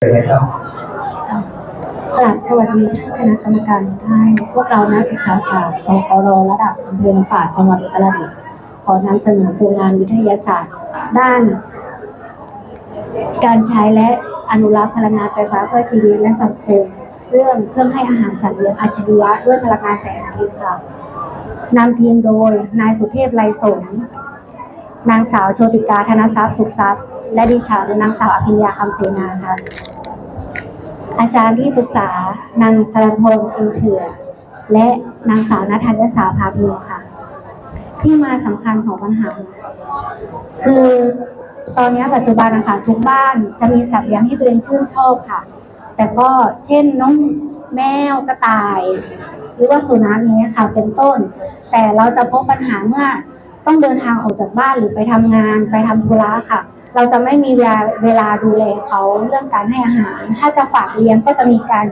เป็นไรครับกราบสวัสดีท่านคณะกรรมการทุกท่านพวกเรานักศึกษาจากสกรระดับอำเภอลำปางจังหวัดอุตรดิตถ์ขอนำเสนอโครงงานวิทยาศาสตร์ ด้าน การใช้และอนุรักษ์พลังงานไฟฟ้าเพื่อชีวิตและสังคมเรื่องเครื่องให้อาหารสัตว์เลี้ยงอัจฉริยะด้วยพลังงานแสงอาทิตย์ค่ะนำทีมโดยนายสุเทพไรสนนางสาวโชติกาธนทรัพย์สุขทรัพย์ และดิฉันนางสาวอภิญญาคำเสนาค่ะ อาจารย์ที่ปรึกษานางสรันพงษ์อ็มเถื่อ และนางสาวนัทธัญญสาภาพิมค่ะ ที่มาสำคัญของปัญหา คือตอนนี้ปัจจุบันนะคะทุกบ้านจะมีสัตว์เลี้ยงที่ตัวเองชื่นชอบค่ะ แต่ก็เช่นน้องแมวกระต่าย หรือว่าสุนัขอย่างเงี้ยค่ะ เป็นต้น แต่เราจะพบปัญหาเมื่อต้องเดินทางออกจากบ้านหรือไปทำงานไปทำธุระค่ะ เราจะไม่มีเวลาเวลาดูแลเขาเรื่องการให้อาหาร ถ้าจะฝากเลี้ยงก็จะมีการ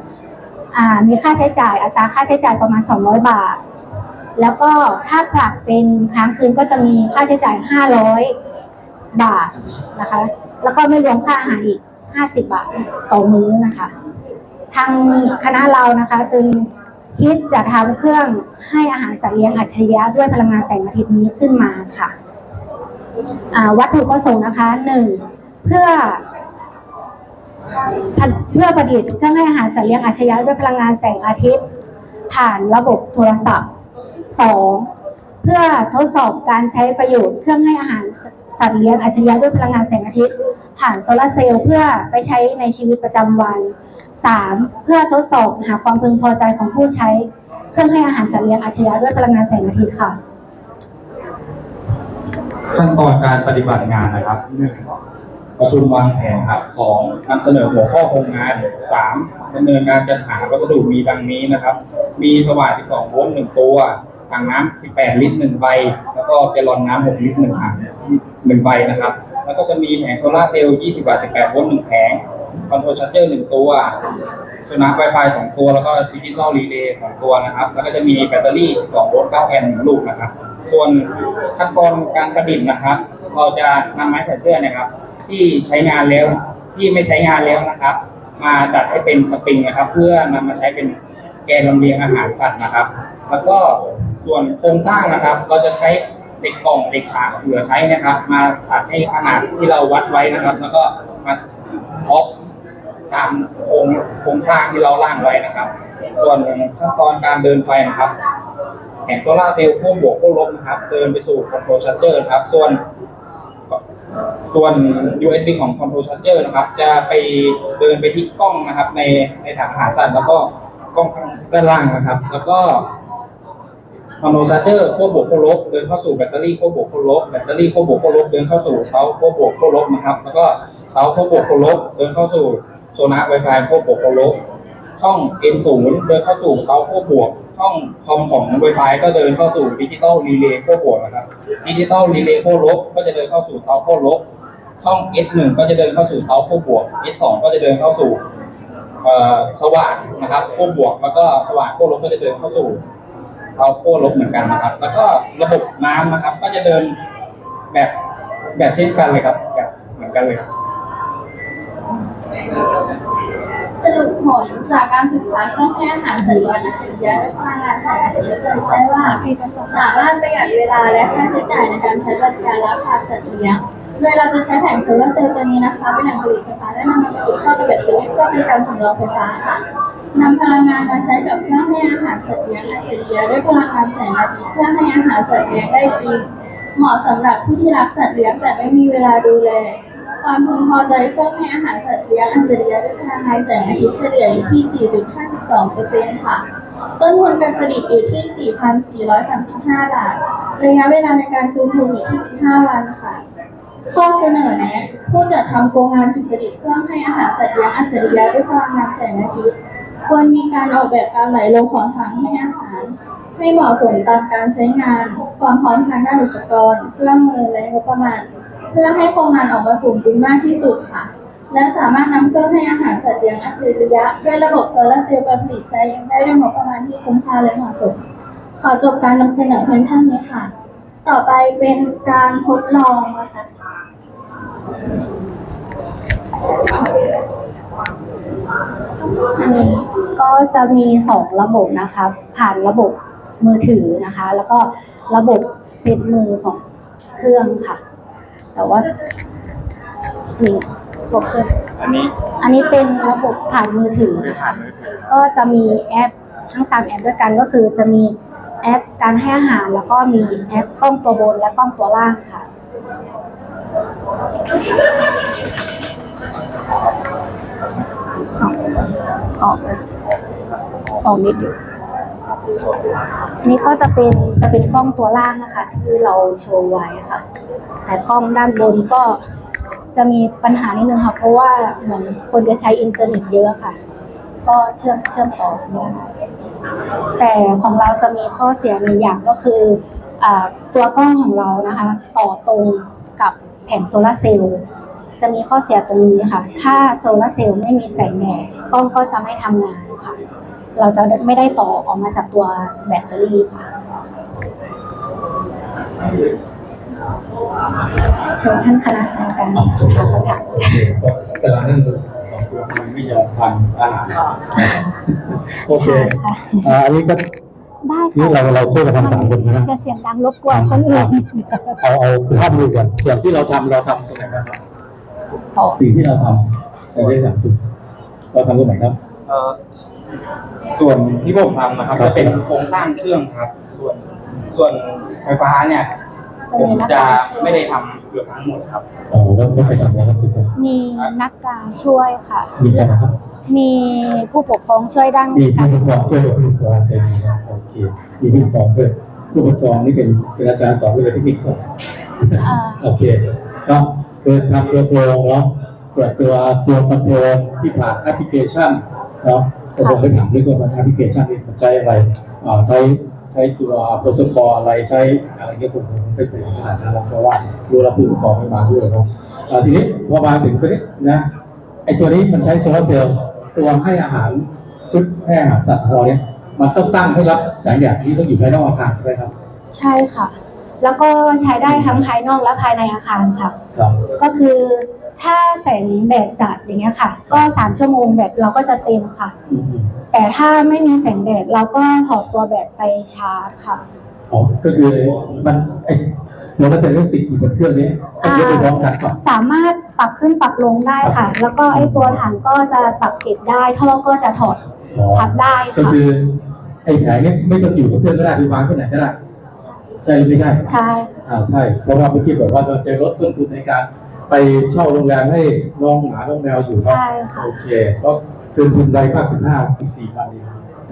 อ่ามีค่าใช้จ่ายอัตราค่าใช้จ่ายประมาณ 200 บาท แล้วก็ถ้าผลักเป็นค้างคืนก็จะมีค่าใช้จ่าย 500 บาทนะคะ แล้วก็ไม่รวมค่าอาหารอีก 50 บาทต่อมื้อนะคะ ทางคณะเรานะคะจึงคิดจะทำเครื่องให้อาหารสัตว์เลี้ยงอัจฉริยะด้วยพลังงานแสงอาทิตย์นี้ขึ้นมาค่ะ วัตถุประสงค์นะคะหนึ่งเพื่อเพื่อประดิษฐ์เครื่องให้อาหารสัตว์เลี้ยงอัจฉริยะด้วยพลังงานแสงอาทิตย์ ผ่านระบบโทรศัพท์สองเพื่อทดสอบการใช้ประโยชน์เครื่องให้อาหารสัตว์เลี้ยงอัจฉริยะด้วยพลังงานแสงอาทิตย์ ผ่านโซลาร์เซลล์เพื่อไปใช้ในชีวิตประจำวันสามเพื่อทดสอบหาความพึงพอใจของผู้ใช้ เครื่องให้อาหารสัตว์เลี้ยงอัจฉริยะด้วยพลังงานแสงอาทิตย์ค่ะ ขั้นตอนการปฏิบัติงานนะครับหนึ่งประชุมวางแผนครับสองนำเสนอหัวข้อโครงงานสามดำเนินการจัดหาวัสดุมีดังนี้นะครับ มีสว่าน 12 โวลต์หนึ่งตัวถังน้ำ 18 ลิตรหนึ่งใบ แล้วก็แกลลอนน้ำ 6 ลิตรหนึ่งถังหนึ่งใบนะครับ แล้วก็จะมีแผงโซลาร์เซลล์ 20 วัตต์ 18 โวลต์หนึ่งแผง คอนโทรลชัตเจอร์หนึ่งตัวสุนัข Wi-Fi สองตัว แล้วก็ดิจิตอลรีเลย์สองตัวนะครับ แล้วก็จะมีแบตเตอรี่ 12 โวลต์ 9 แอมป์หนึ่งลูกนะครับ ส่วนขั้นตอนการประดิษฐ์นะครับ เราจะนำไม้แผ่นเสื้อนะครับ ที่ใช้งานแล้วที่ไม่ใช้งานแล้วนะครับ มาดัดให้เป็นสปริงนะครับ เพื่อนำมาใช้เป็นแกนลำเลียงอาหารสัตว์นะครับ แล้วก็ส่วนโครงสร้างนะครับ เราจะใช้เหล็กกล่องเหล็กฉากเหลือใช้นะครับ มาตัดให้ขนาดที่เราวัดไว้นะครับ แล้วก็มาออฟตามโครงโครงสร้างที่เราล่างไว้นะครับ ส่วนขั้นตอนการเดินไฟนะครับ แผงโซลาเซลล์ขั้วบวกขั้วลบนะครับเดินไปสู่คอนโทรลชัตเจอร์นะครับ ส่วนส่วน USB ของ Control Charger นะครับ จะไปเดินไปที่กล้องนะครับ ในในถังอาหารสัตว์แล้วก็กล้องข้างด้านล่างนะครับ แล้วก็ Control Charger ขั้วบวกขั้วลบเดินเข้าสู่แบตเตอรี่ขั้วบวกขั้วลบแบตเตอรี่ขั้วบวกขั้วลบเดินเข้าสู่เสาขั้วบวกขั้วลบนะครับ แล้วก็เสาขั้วบวกขั้วลบเดินเข้าสู่โซน่า Wi-Fi ขั้วบวกขั้วลบช่อง N0 เดินเข้าสู่เสาขั้วบวก ช่องคอมของ Wi-Fi ก็เดินเข้าสู่ดิจิตอลรีเลย์ขั้วบวกนะครับดิจิตอลรีเลย์ขั้วลบก็จะเดินเข้าสู่เสาขั้วลบช่อง S1 ก็จะเดินเข้าสู่เท้าขั้วบวก S2 ก็จะเดินเข้าสู่สว่านนะครับขั้วบวก แล้วก็สว่านขั้วลบก็จะเดินเข้าสู่เท้าขั้วลบเหมือนกันนะครับ แล้วก็ระบบน้ำนะครับ ก็จะเดินแบบแบบเช่นกันเลยครับ แบบเหมือนกันเลยครับ สรุปผลจากการศึกษาเครื่องให้อาหารสัตว์เลี้ยงอัจฉริยะและพลังงานแสงอาทิตย์สรุปได้ว่าสามารถประหยัดเวลาและค่าใช้จ่ายในการใช้บริการรับฝาสัตว์เลี้ยงโดยเราจะใช้แผงโซลาร์เซลล์ตัวนี้นะคะเป็นแหล่งผลิตไฟฟ้าและนำมาประจุเข้ากับแบตเตอรี่เพื่อเป็นการสำรองไฟฟ้าค่ะนำพลังงานมาใช้กับเครื่องให้อาหารสัตว์เลี้ยงอัจฉริยะด้วยพลังงานแสงอาทิตย์เพื่อให้อาหารสัตว์เลี้ยงได้จริงเหมาะสำหรับผู้ที่รักสัตว์เลี้ยงแต่ไม่มีเวลาดูแล ความพึงพอใจเครื่อให้อาหารสัตว์เลี้ยงอัจฉริยะด้วยพลังงานแสงอาทิตย์เฉลี่ยอยู่ที่ 4.52%ค่ะ ต้นทุนการผลิตอยู่ที่ 4,435 บาท ระยะเวลาในการคืนทุนอยู่ที่ 15 วันค่ะ ข้อเสนอแนะผู้จัดทำโครงงานจึงผลิตเครื่องให้อาหารสัตว์เลี้ยงอัจฉริยะด้วยพลังงานแสงอาทิตย์ควรมีการออกแบบการไหลลงของถังให้อาหารให้เหมาะสมตามการใช้งาน ความพร้อมทางด้านอุปกรณ์ เครื่องมือและงบประมาณ พื่อให้โครงงานออกมาสมบูรณ์มากที่สุดค่ะ และสามารถนำเครื่องให้อาหารสัตว์เลี้ยงอัจฉริยะด้วยระบบโซลาร์เซลล์ไปผลิตใช้เองได้ด้วยงบประมาณที่คุ้มค่าและเหมาะสมขอจบการนำเสนอเพียงเท่านี้ค่ะ ต่อไปเป็นการทดลองนะคะก็จะมีสองระบบนะคะ ผ่านระบบมือถือนะคะ แล้วก็ระบบเซตมือของเครื่องค่ะ แต่ว่านี่พวกเครื่องอันนี้อันนี้เป็นระบบผ่านมือถือนะคะก็จะมีแอปทั้งสามแอปด้วยกันก็คือจะมีแอปการให้อาหาร แล้วก็มีแอปกล้องตัวบนและกล้องตัวล่างค่ะ ออกเลยออกนิดอยู่ อันนี้ก็จะเป็นจะเป็นกล้องตัวล่างนะคะ ที่เราโชว์ไว้ค่ะ แต่กล้องด้านบนก็จะมีปัญหานิดนึงค่ะ เพราะว่าเหมือนคนจะใช้อินเทอร์เน็ตเยอะค่ะ ก็เชื่อมเชื่อมต่อไม่ได้แต่ของเราจะมีข้อเสียหนึ่งอย่างก็คืออตัวกล้องของเรานะคะ ต่อตรงกับแผงโซลาร์เซลล์จะมีข้อเสียตรงนี้ค่ะ ถ้าโซลาร์เซลล์ไม่มีแสงแดดกล้องก็จะไม่ทำงาน เราจะไม่ได้ต่อออกมาจากตัวแบตเตอรี่ค่ะเชิญท่านคณะกรรมการถามคำถามกำลังนั่งดูสองตัวมันไม่ยอมทานอาหารโอเคค่ะอ่าอันนี้ก็ได้นี่ค่ะเราเราช่วยกันทำสามคนนะจะเสียงดังรบกวนคนอื่นเอาเอาสุภาพบุรุษก่อนส่วนที่เราทำเราทำตรงไหนครับต่อสิ่งที่เราทำเราได้ทำถูกเราทำตรงไหนครับเอ่อ ส่วนที่ผมทำนะครับครับ จะเป็นโครงสร้างเครื่องครับ ส่วนส่วนไฟฟ้าเนี่ยจะผมมีนักจะการไม่ได้ทำเกือบทั้งหมดครับ อ๋อแล้วไม่ไปทำแล้วครับคุณครับมีนักการช่วยค่ะ มีใครนะครับ มีผู้ปกครองช่วยด้านมีกาผู้รปกครองช่วยผู้ปกครองใจดีครับโอเคมีผู้ปกครองด้วยผู้ปกครองนี่เป็นเป็นอาจารย์สอนวิทยาเทคนิคก่อนอ่าโอเค ก็คือทำตัวโปรเนาะส่วนตัวตัวคอนโทรลที่ผ่านแอปพลิเคชันเนาะ ก็คงไม่ถามเรื่องว่าแอปพลิเคชันนี่มันใช้อะไรอ่าใช้ใช้ตัวโปรโตคอลอะไรใช้อะไรเงี้ยคงคงไม่เป็นขนาดนั้นหรอกเพราะว่าดูแลผู้ปกครองไม่มาด้วยเนาะอ่าทีนี้พอมาถึงตัวนี้นะไอตัวนี้มันใช้โซลาร์เซลล์ตัวให้อาหารชุดให้อาหารสัตว์ของเราเนี่ยมันต้องตั้งให้รับแสงแดดที่ต้องอยู่ภายนอกอาคารใช่ไหมครับ ใช่ค่ะ แล้วก็ใช้ได้ทั้งภายนอกและภายในอาคารค่ะครับก็คือ ถ้าแสงแดดจัดอย่างเงี้ยค่ะ ก็สามชั่วโมงแบตเราก็จะเต็มค่ะ อืมแต่ถ้าไม่มีแสงแดดเราก็ถอดตัวแบตไปชาร์จค่ะ อ๋อก็คือมันไอโซลาร์เซลล์ที่ติดอยู่บนเครื่องนี้ต้องยกไปพร้อมกันครับสามารถปรับขึ้นปรับลงได้ค่ะ แล้วก็ไอ้ตัวถังก็จะปรับเก็บได้ท่อก็จะถอดอ๋อพับได้ก็ค่ะ คือไอ้แผงเนี้ไม่ต้องอยู่บนเครื่องก็ได้หรือวางที่ไหนก็ได้ใช่หรือไม่ใช่ใช่ อ่าใช่เพราะว่าเมื่อกี้บอกว่าเราจะลดต้นทุนในการ ไปเช่าโรงแรมให้น้องหมาน้องแมวอยู่เนาะใช่ค่ะ โอเคก็คืนทุนรายภาคสิบห้าสิบสี่วันเอง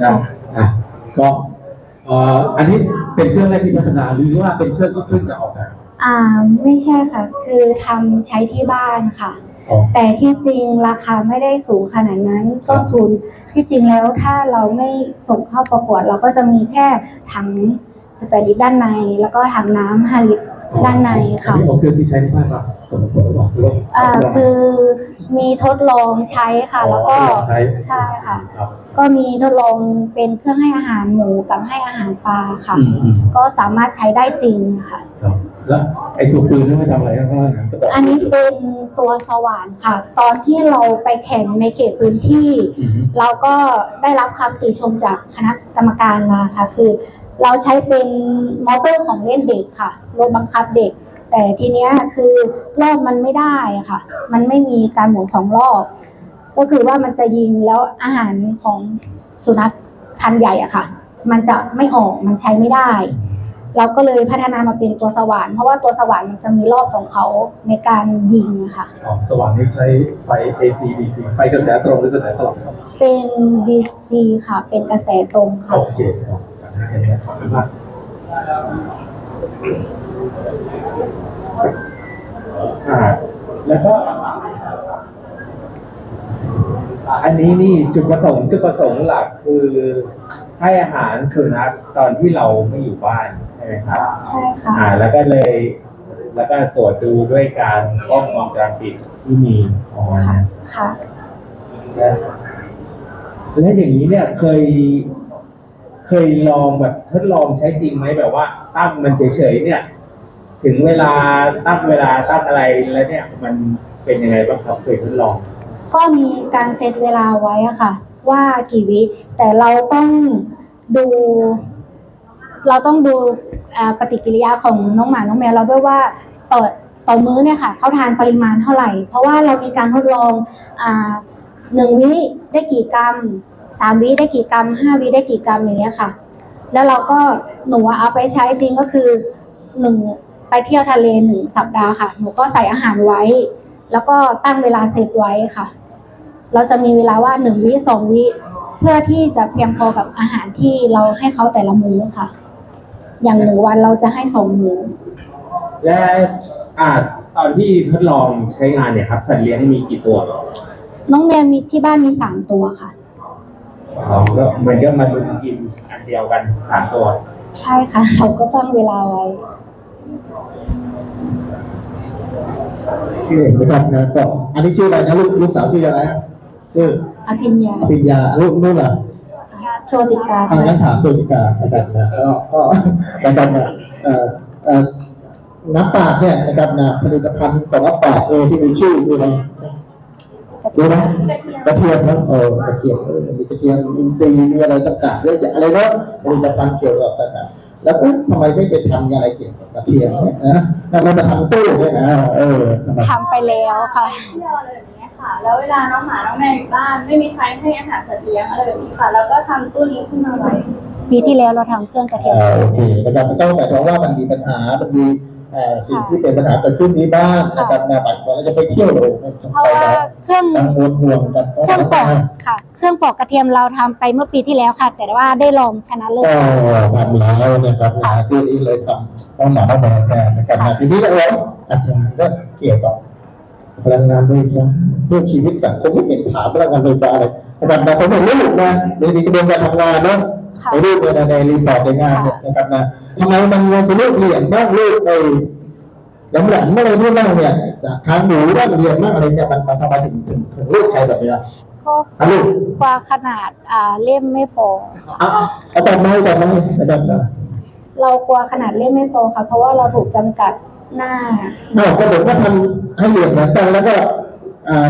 นะอะก็เอ่ออันนี้เป็นเครื่องแรกที่พัฒนาหรือว่าเป็นเครื่องที่เพิ่งจะออกแบบอ่าไม่ใช่ค่ะ คือทำใช้ที่บ้านค่ะ อ๋อ แต่ที่จริงราคาไม่ได้สูงขนาดนั้นต้นทุนที่จริงแล้วถ้าเราไม่ส่งเข้าประกวด เราก็จะมีแค่ถังสเปรลิตด้านใน แล้วก็ถังน้ำห้าลิตร ด้านในค่ะอันนี้เอาเครื่องที่ใช้ในบ้านเราสมมติบอกหรือว่าอ่าคือมีทดลองใช้ค่ะ แล้วก็อ๋อทดลองใช้ใช่ค่ะ ครับ ก็มีทดลองเป็นเครื่องให้อาหารหมูกับให้อาหารปลาค่ะ อืมอืม ก็สามารถใช้ได้จริงค่ะ ครับแล้วไอ้ตัวปืนนี่ไม่ทำอะไรข้างล่างนะก็บอกอันนี้เป็นตัวสว่านค่ะ ตอนที่เราไปแข่งในเขตพื้นที่ อืมเราก็ได้รับคำติชมจากคณะกรรมการมาค่ะ คือ เราใช้เป็นมอเตอร์ของเล่นเด็กค่ะรถบังคับเด็ก แต่ทีเนี้ยคือรอบมันไม่ได้อะค่ะ มันไม่มีการหมุนของรอบ ก็คือว่ามันจะยิงแล้วอาหารของสุนัขพันธุ์ใหญ่อะค่ะ มันจะไม่ออกมันใช้ไม่ได้ เราก็เลยพัฒนามาเป็นตัวสว่าน เพราะว่าตัวสว่านมันจะมีรอบของเขาในการยิงอะค่ะ อ๋อสว่างนี่ใช้ไฟ AC DC ไฟกระแสตรงหรือกระแสสลับครับเป็น DC ค่ะ เป็นกระแสตรงค่ะ โอเคครับ แค่นี้ขอบคุณมากอ่าแล้วก็ อันนี้นี่จุดประสงค์จุดประสงค์หลักคือให้อาหารสุนัขตอนที่เราไม่อยู่บ้านใช่ไหมครับใช่ค่ะ อ่า แล้วก็เลย แล้วก็ตรวจดูด้วยการกล้องวงจรปิดที่มีอ๋อค่ะค่ะ และและอย่างนี้เนี่ยเคยเค ยลองแบบทดลองใช้จริงไหมแบบว่าตั้งมันเฉยๆเนี่ย ถึงเวลาตั้งเวลาตั้งอะไรแล้วเนี่ย มันเป็นยังไงบ้างครับเคยทดลอง ก็มีการเซตเวลาไว้อะค่ะ ว่ากี่วิแต่เราต้องดู เราต้องดูปฏิกิริยาของน้องหมาน้องแมวเราด้วยว่าต่อต่อมื้อเนี่ยค่ะเขาทานปริมาณเท่าไหร่ เพราะว่าเรามีการทดลองอ่าหนึ่งวิได้กี่กรัม สามวิได้กี่กรัมห้าวิได้กี่กรัมอย่างเงี้ยค่ะ แล้วเราก็หนูเอาไปใช้จริงก็คือหนึ่งไปเที่ยวทะเลหนึ่งสัปดาห์ค่ะ หนูก็ใส่อาหารไว้ แล้วก็ตั้งเวลาเซตไว้ค่ะ เราจะมีเวลาว่าหนึ่งวิสองวิเพื่อที่จะเพียงพอกับอาหารที่เราให้เขาแต่ละมื้อค่ะ อย่างหนึ่งวันเราจะให้สองมื้อและอ่าตอนที่ทดลองใช้งานเนี่ยครับสัตว์เลี้ยงมีกี่ตัว น้องแมวมีที่บ้านมีสามตัวค่ะอ๋อ ก็มันก็มารุมกินอันเดียวกันสามตัวใช่ค่ะเราก็ตั้งเวลาไว้ที่เห็นนะครับนะก็อันนี้ชื่ออะไรนะลูกลูกสาวชื่ออะไรฮะชื่ออภิญญาอภิญญาลูกนู่นล่ะโชติกาทางนั้นถามตัวจิกานะครับนะก็ก็นะครับนะเอ่อเอ่อน้ำปากเนี่ยนะครับนะผลิตภัณฑ์ของน้ำปากเออที่มีชื่อคืออะไร รู้ไหมกระเทียมนะเออกระเทียมเออมีกระเทียมอินทรีย์มีอะไรต่างๆเยอะแยะอะไรเนาะผลิตภัณฑ์เกี่ยวกับต่างๆแล้วเอ๊ะทำไมไม่ไปทำอะไรเกี่ยวกับกระเทียมเนี่ยนะทำไมมาทำตู้เนี่ยนะเออทำไมทำไปแล้วค่ะเที่ยวอะไรแบบนี้ค่ะ แล้วเวลาน้องหมาน้องแมวอยู่บ้าน ไม่มีใครให้อาหารสัตว์เลี้ยงอะไรแบบนี้ค่ะ แล้วก็ทำตู้นี้ขึ้นมาไว้ปีที่แล้วเราทำเครื่องกระเทียมอ่าโอเคนะครับมันต้องหมายความว่ามันมีปัญหามันมีเอ่อ สิ่งที่เป็นปัญหาเกิดขึ้นนี้บ้างนะครับนะบัตรเราจะไปเที่ยวเลยเพราะว่าเครื่องกังวลห่วงกันเครื่องปอกค่ะ เครื่องปอกกระเทียมเราทำไปเมื่อปีที่แล้วค่ะ แต่ว่าได้ลองชนะเลิศก็ทำแล้วนะครับนะที่นี้เลยทำต้องหมาต้องแมวแทนนะครับนะทีนี้เราอาจารย์ก็เกี่ยวกับพลังงานไฟฟ้าเพื่อชีวิตสังคมไม่เป็นถามพลังงานไฟฟ้าเลยนะครับนะผมเห็นรูปนะในกระบวนการทำงานเนาะค่ะในรูปในในรีพอร์ตในงานเนี่ยนะครับนะ ทำไมมันเป็นรูปเหรียญบ้างรูปไอ้แหลมแหลมๆอะไรนู่นนั่นเนี่ยทางหมูบ้างเหรียญบ้างอะไรเนี่ยมันมันทำไมถึงถึงถึงเลือกใช้แบบนี้ล่ะก็อะลูกกว่าขนาดอ่าเล่มไม่พอเอาเอาแต่ไม่แต่ไม่แต่ไม่เรากลัวขนาดเล่มไม่พอค่ะ เพราะว่าเราถูกจำกัดหน้าเอาก็ผมก็ทำให้เหรียญเหมือนกันแล้วก็อ่า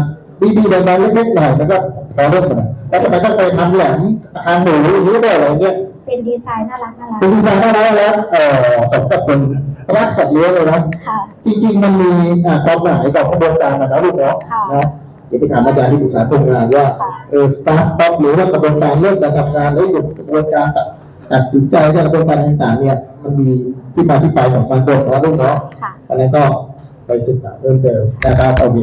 ดีๆดังๆเล็กๆหน่อยแล้วก็พอเริ่มกันแล้วทำไมต้องไปทำแหลมทางหมูอย่างนี้ด้วยอะไรเงี้ย เป็นดีไซน์น่ารักน่ารักเป็นดีไซน์น่ารักแล้วเออสมกับคนรักสัตว์เลี้ยงเลยนะค่ะ จริง ๆ มันมีอ่าความหมายกับกระบวนการนะนะลูกเนาะค่ะนะเดี๋ยวไปถามอาจารย์ที่ปรึกษาโครงงานว่าค่ะเออสตาร์ทอัพหรือว่ากระบวนการเรื่องการทำงานและกระบวนการตัดตัดสินใจและกระบวนการต่างๆ เนี่ย มันมีที่มาที่ไปของมันก่อนเนาะลูกเนาะค่ะอันนั้นก็ไปศึกษาเพิ่มเติมนะครับโอเค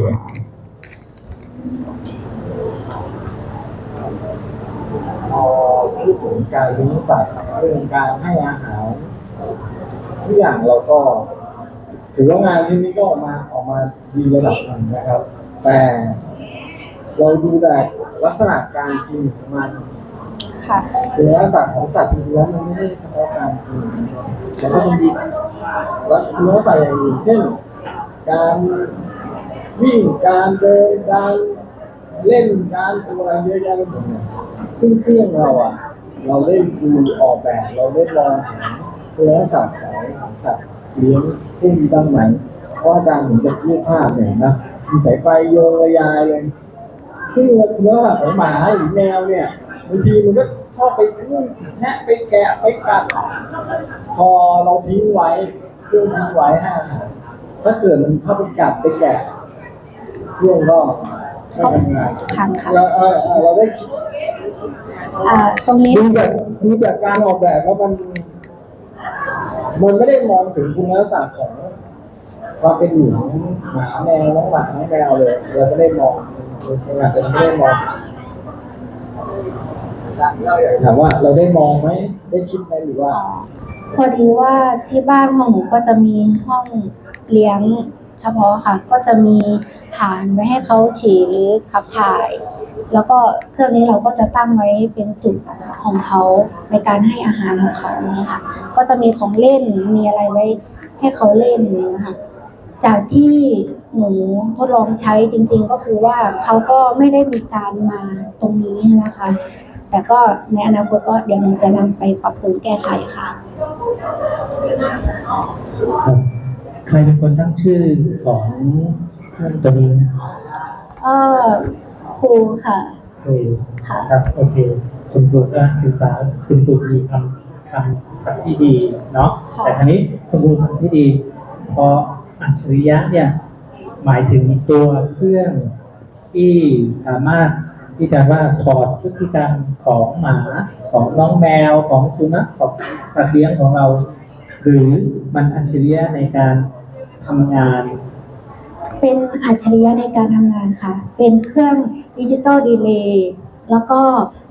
พอพูดถึงการเลี้ยงสัตว์เรื่องการให้อาหารทุกอย่างเราก็ ถือว่างานชิ้นนี้ก็ออกมาออกมาดีระดับหนึ่งนะครับ แต่เราดูแต่ลักษณะการกินของมันค่ะคือลักษณะของสัตว์จริงๆแล้วมันไม่ได้เฉพาะการกินแล้วก็มันมีลักษณะลักษณะอย่างอื่นเช่น การวิ่งการเดินการเล่นการตัวอะไรเยอะแยะไปหมดเนี่ย ซึ่งเครื่องเราอะ เราได้ดูออกแบบเราได้ลองถึงคุณลักษณะของของสัตว์เลี้ยงพวกนี้บ้างไหมเพราะอาจารย์ผมจะรูปภาพเนี่ยเห็นนะมีสายไฟโยงระยายเลยซึ่งคุณลักของหมาหรือแมวเนี่ยบางทีมันก็ชอบไปนู่นแทะไปแกะไปกัดพอเราทิ้งไว้เครื่องทิ้งไว้ให้อาหารถ้าเกิดมันเข้าไปกัดไปแกะเครื่องก็ไม่ทำงานค่ะเราเออเราได้ อ่าตรงนี้ ดูจากดูจากการออกแบบแล้วมัน มันไม่ได้มองถึงคุณลักษณะของความเป็นอยู่ของหมาแมวน้องหมาน้องแมวเลยเราไม่ได้มองเราอาจจะไม่ได้มองถามว่าเราได้มองไหมได้คิดไหมหรือว่า พอดีว่าที่บ้านของหนูก็จะมีห้องเลี้ยง เฉพาะค่ะ ก็จะมีฐานไว้ให้เขาฉี่หรือขับถ่าย แล้วก็เครื่องนี้เราก็จะตั้งไว้เป็นจุดของเขาในการให้อาหารของเขาเนี่ยค่ะ ก็จะมีของเล่นมีอะไรไว้ให้เขาเล่นเนี่ยค่ะจากที่หนูทดลองใช้จริง ๆ ก็คือว่าเขาก็ไม่ได้มีการมาตรงนี้นะคะ แต่ก็ในอนาคตก็เดี๋ยวหนูจะนำไปปรับปรุงแก้ไขค่ะ ใครเป็นคนตั้งชื่อของเครื่องตัวนี้เออครูค่ะคเคค่ะ ครับโอเคคุณครูก็ศึกษาคุณครูมีคำคำคำที่ดีเนาะค่ะ แต่ครั้นี้คุณครูทำที่ดีพออัจฉริยะเนี่ยหมายถึงตัวเครื่องที่สามารถที่จะว่าถอดพฤติกรรมของหมาของน้องแมวของสุนัขของสัตว์เลี้ยงของเรา หรือมันอัจฉริยะในการ ทำงาน เป็นอัจฉริยะในการทำงานค่ะ เป็นเครื่องดิจิตอลดีเลย์แล้วก็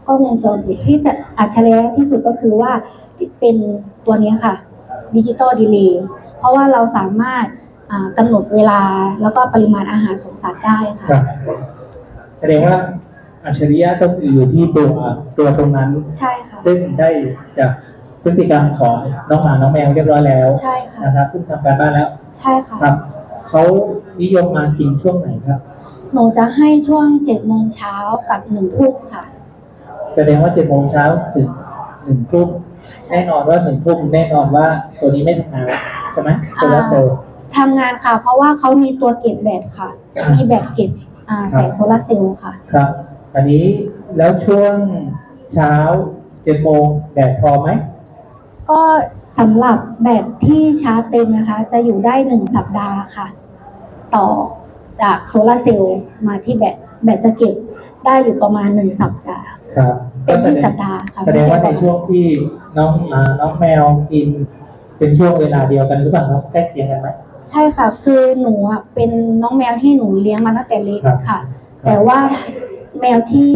กล้องวงจรปิดที่จะอัจฉริยะที่สุดก็คือว่าเป็นตัวนี้ค่ะดิจิตอลดีเลย์เพราะว่าเราสามารถอ่ากำหนดเวลาแล้วก็ปริมาณอาหารของสัตว์ได้ครัค่ะบแสดงว่าอัจฉริยะก็คืออยู่ที่ตัวตัวตรงนั้น ใช่ค่ะ ซึ่งได้จาก พฤติกรรมของน้องหมาน้องแมวเรียบร้อยแล้วใช่ค่ะนะครับ ซึ่งทำการบ้านแล้วใช่ค่ะ ครับเขานิยมมากินช่วงไหนครับ หนูจะให้ช่วงเจ็ดโมงเช้ากับหนึ่งทุ่มค่ะ แสดงว่าเจ็ดโมงเช้าถึงหนึ่งทุ่มแน่นอนว่าหนึ่งทุ่มแน่นอนว่าตัวนี้ไม่ทำงานแล้วใช่ไหมโซลาร์เซลล์ ทำงานค่ะ เพราะว่าเขามีตัวเก็บแบตค่ะ มีแบตเก็บอ่าแสงโซลาร์เซลล์ค่ะ ครับ อันนี้แล้วช่วงเช้าเจ็ดโมงแดดพอไหม ก็สำหรับแบตที่ชาร์จเต็มนะคะ จะอยู่ได้หนึ่งสัปดาห์ค่ะ ต่อจากโซลาร์เซลล์มาที่แบตแบตจะเก็บได้อยู่ประมาณหนึ่งสัปดาห์ ครับเป็นที่แสดงสัปดาห์ค่ะแสดงว่าในไม่ใช่ช่วงที่น้องหมาน้องแมวกิน เป็นช่วงเวลาเดียวกันหรือเปล่าครับใกล้เคียงกันไหมใช่ค่ะ คือหนูอะเป็นน้องแมวที่หนูเลี้ยงมาตั้งแต่เล็กครับค่ะ แต่ว่าแมวที่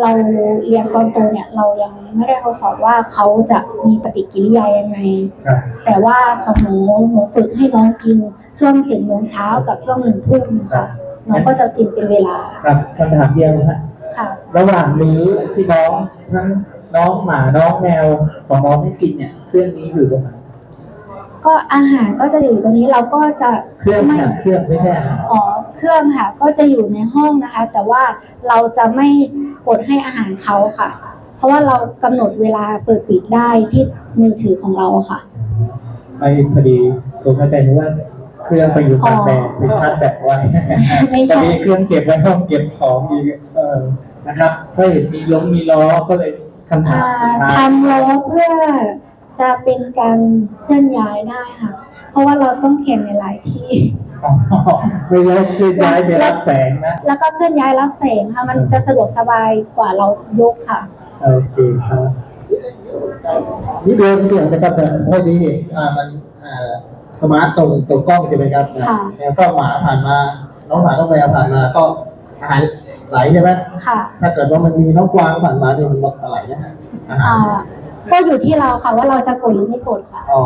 เราเลี้ยงตอนโตเนี่ย เรายังไม่ได้ทดสอบว่าเขาจะมีปฏิกิริยายังไงครับแต่ว่าของหนูหนูฝึกให้น้องกินช่วงเจ็ดโมงเช้ากับช่วงหนึ่งทุ่มค่ะน้องก็จะกินเป็นเวลาครับคำถามเดียวนะฮะค่ะระหว่างมื้อที่น้องทั้งน้องหมาน้องแมวของน้องให้กินเนี่ยเครื่องนี้อยู่ตรงไหนก็อาหารก็จะอยู่ตรงนี้เราก็จะเครื่องไม่ค่ะเครื่องไม่ใช่อาหารอ๋อ เครื่องค่ะ ก็จะอยู่ในห้องนะคะ แต่ว่าเราจะไม่กดให้อาหารเขาค่ะ เพราะว่าเรากำหนดเวลาเปิดปิดได้ที่มือถือของเราค่ะไม่พอดีผมเข้าใจนึกว่าเครื่องไปอยู่ตากแดดอ๋อไปชาร์จแบตไว้ไม่แต่ใช่มีเครื่องเก็บไว้ห้องเก็บของอีกเออนะครับถ้าเห็นมีล้มมีล้อก็เลยคำถาอ่ามสุดท้ายทำล้อเพื่อจะเป็นการเคลื่อนย้ายได้ค่ะ เพราะว่าเราต้องแข่งในหลายที่อ๋อ ไม่ได้คือย้ายไปรับแสงนะ แล้วก็เคลื่อนย้ายรับแสงค่ะ มันจะสะดวกสบายกว่าเรายกค่ะ โอเคครับ นี่เดินเรื่องนะครับแต่พอดีอ่ามันอ่าสมาร์ทตรงตรงกล้องใช่ไหมครับค่ะ แล้วก็หมาผ่านมา น้องหมาน้องแมวผ่านมาก็อาหารไหลใช่ไหมค่ะ ถ้าเกิดว่ามันมีน้องกวางผ่านมาเนี่ยมันไหลนะอาหารอ่า ก็อยู่ที่เราค่ะว่าเราจะกดหรือไม่กดค่ะ อ๋อ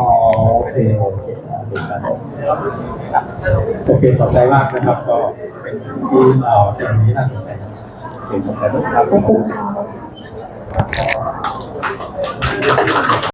โอเคโอเคโอเคขอบใจมากนะครับ ก็เป็นที่เราสิ่งนี้น่าสนใจเป็นขอบใจมากครับ